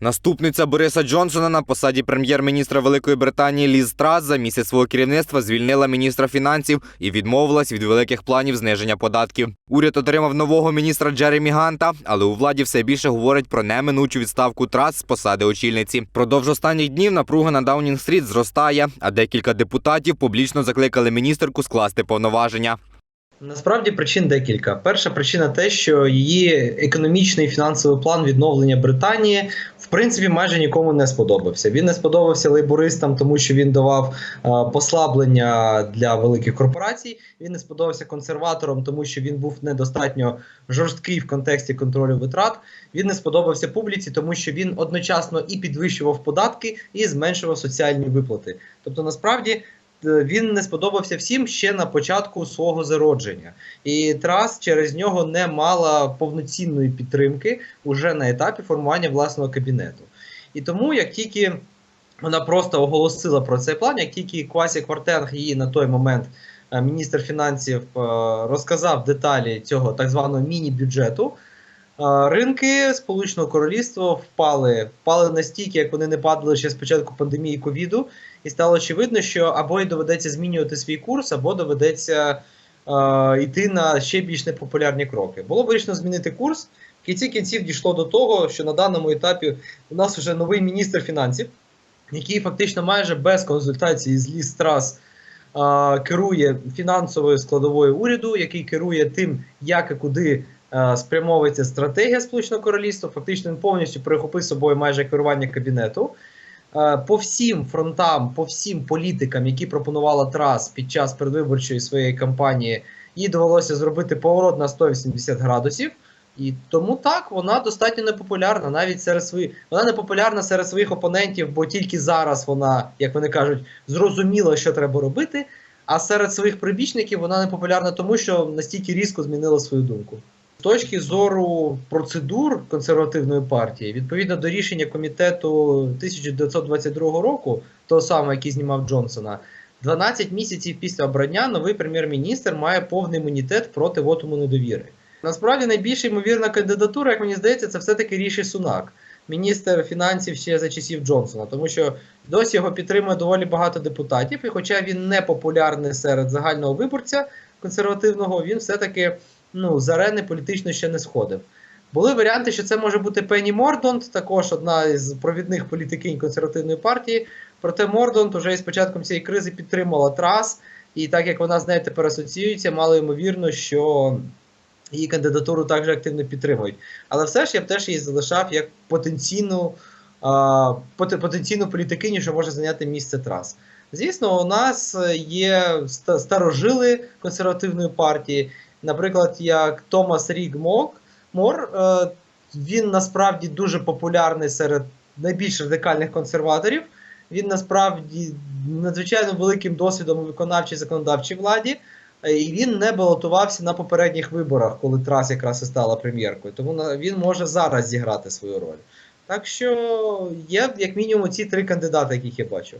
Наступниця Бориса Джонсона на посаді прем'єр-міністра Великої Британії Ліз Трас за місяць свого керівництва звільнила міністра фінансів і відмовилась від великих планів зниження податків. Уряд отримав нового міністра Джеремі Ганта, але у владі все більше говорять про неминучу відставку Трас з посади очільниці. Продовж останніх днів напруга на Даунінг-стріт зростає, а декілька депутатів публічно закликали міністерку скласти повноваження. Насправді причин декілька. Перша причина те, що її економічний і фінансовий план відновлення Британії в принципі майже нікому не сподобався. Він не сподобався лейбористам, тому що він давав е, послаблення для великих корпорацій. Він не сподобався консерваторам, тому що він був недостатньо жорсткий в контексті контролю витрат. Він не сподобався публіці, тому що він одночасно і підвищував податки, і зменшував соціальні виплати. Тобто, насправді. Він не сподобався всім ще на початку свого зародження, і Трас через нього не мала повноцінної підтримки уже на етапі формування власного кабінету. І тому, як тільки вона просто оголосила про цей план, як тільки Квасі Квартенг її на той момент е, міністр фінансів е, розказав деталі цього так званого міні-бюджету. Ринки Сполученого Королівства впали, впали настільки, як вони не падали ще з початку пандемії ковіду, і стало очевидно, що або й доведеться змінювати свій курс, або доведеться е, йти на ще більш непопулярні кроки. Було вирішено змінити курс. В кінці кінців дійшло до того, що на даному етапі у нас вже новий міністр фінансів, який фактично майже без консультації з Ліс Трас керує фінансовою складовою уряду, який керує тим, як і куди спрямовується стратегія Сполученого Королівства. Фактично він повністю перехопив собою майже керування кабінету. Е, По всім фронтам, по всім політикам, які пропонувала Трас під час передвиборчої своєї кампанії, їй довелося зробити поворот на 180 градусів. І тому так вона достатньо непопулярна навіть серед своїх. Вона не популярна серед своїх опонентів, бо тільки зараз вона, як вони кажуть, зрозуміла, що треба робити. А серед своїх прибічників вона не популярна тому, що настільки різко змінила свою думку. Точки зору процедур консервативної партії, відповідно до рішення комітету 1922 року, того самого, який знімав Джонсона, 12 місяців після обрання новий прем'єр-міністр має повний імунітет проти вотуму недовіри. Насправді найбільш ймовірна кандидатура, як мені здається, це все-таки Ріші Сунак, міністр фінансів ще за часів Джонсона, тому що досі його підтримує доволі багато депутатів, і хоча він не популярний серед загального виборця консервативного, він все-таки ну, з арени політично ще не сходив. Були варіанти, що це може бути Пенні Мордонт, також одна із провідних політикинь консервативної партії. Проте Мордонт уже із початком цієї кризи підтримала Трас, і так як вона з нею тепер асоціюється, мало ймовірно, що її кандидатуру також активно підтримують. Але все ж я б теж її залишав як потенційну, а, потенційну політикиню, що може зайняти місце Трас. Звісно, у нас є старожили консервативної партії, наприклад, як Томас Ріг Мок, Мор. Е, він насправді дуже популярний серед найбільш радикальних консерваторів. Він насправді надзвичайно великим досвідом у виконавчій законодавчій владі. Е, І він не балотувався на попередніх виборах, коли Трас якраз і стала прем'єркою. Тому він може зараз зіграти свою роль. Так що є як мінімум ці три кандидати, яких я бачу.